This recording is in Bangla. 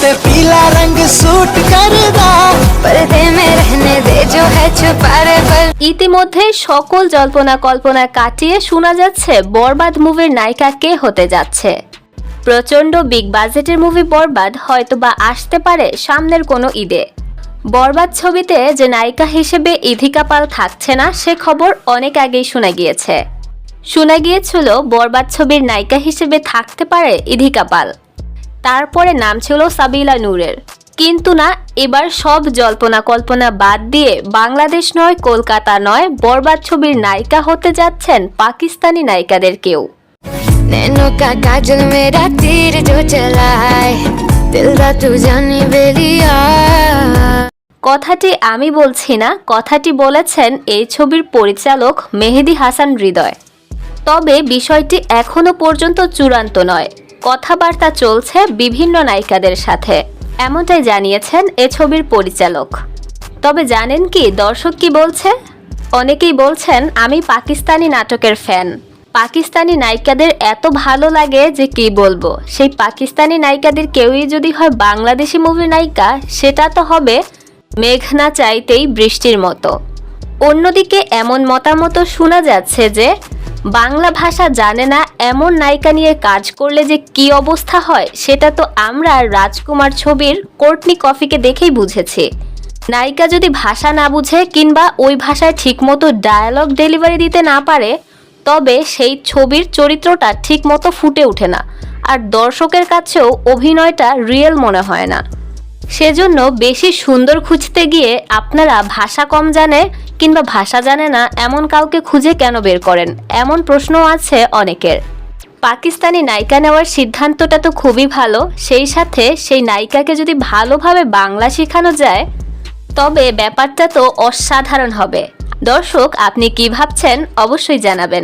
पे पीला रंग सूट करदा पर्दे में रहने दे जो है छुपा रे पर ইতিমধ্যে সকল জল্পনা কল্পনা কাটিয়ে শোনা যাচ্ছে বরবাদ মুভির নায়িকা কে হতে যাচ্ছে প্রচণ্ড বিগ বাজেটের মুভি বরবাদ হয়তোবা আসতে পারে সামনের কোনো ঈদে বরবাদ ছবিতে যে নায়িকা হিসেবে ইধিকা পাল থাকছে না সে খবর অনেক আগেই শোনা গিয়েছে শোনা গিয়েছিল বরবাদ ছবির নায়িকা হিসেবে থাকতে পারে ইধিকা পাল তারপরে নাম ছিল সাবিলা নূরের। কিন্তু না এবার সব জল্পনা কল্পনা বাদ দিয়ে বাংলাদেশ নয় কলকাতা নয় বরবাদ ছবির নায়িকা হতে যাচ্ছেন পাকিস্তানি নায়িকাদের কেউ। কথাটি আমি বলছি না কথাটি বলেছেন এই ছবির পরিচালক মেহেদি হাসান হৃদয়। তবে বিষয়টি এখনও পর্যন্ত চূড়ান্ত নয়। কথাবার্তা চলছে বিভিন্ন নায়িকাদের সাথে। এমনটাই জানিয়েছেন এ ছবির পরিচালক। তবে জানেন কি দর্শক কি বলছে? অনেকেই বলছেন, আমি পাকিস্তানি নাটকের ফ্যান। পাকিস্তানি নায়িকাদের এত ভালো লাগে যে কি বলব? সেই পাকিস্তানি নায়িকাদের কেউই যদি হয় বাংলাদেশি মুভির নায়িকা, সেটা তো হবে মেঘনা চাইতেই বৃষ্টির মতো। অন্যদিকে এমন মতামত শোনা যাচ্ছে যে বাংলা ভাষা জানে না, এমন নায়িকা নিয়ে কাজ করলে যে কি অবস্থা হয়, সেটা তো আমরা রাজকুমার ছবির কোর্টনি কফিকে দেখেই বুঝেছি। নায়িকা যদি ভাষা না বুঝে কিংবা ওই ভাষায় ঠিকমতো ডায়ালগ ডেলিভারি দিতে না পারে, তবে সেই ছবির চরিত্রটা ঠিকমতো ফুটে ওঠে না, আর দর্শকের কাছেও অভিনয়টা রিয়েল মনে হয় না। সেজন্য বেশি সুন্দর খুঁজতে গিয়ে আপনারা ভাষা কম জানে কিংবা ভাষা জানে না, এমন কাউকে খুঁজে কেন বের করেন? এমন প্রশ্ন আছে অনেকের। পাকিস্তানি নায়িকা নেওয়ার সিদ্ধান্তটা তো খুবই ভালো। সেই সাথে সেই নায়িকাকে যদি ভালোভাবে বাংলা শেখানো যায়, তবে ব্যাপারটা তো অসাধারণ হবে। দর্শক, আপনি কি ভাবছেন? অবশ্যই জানাবেন।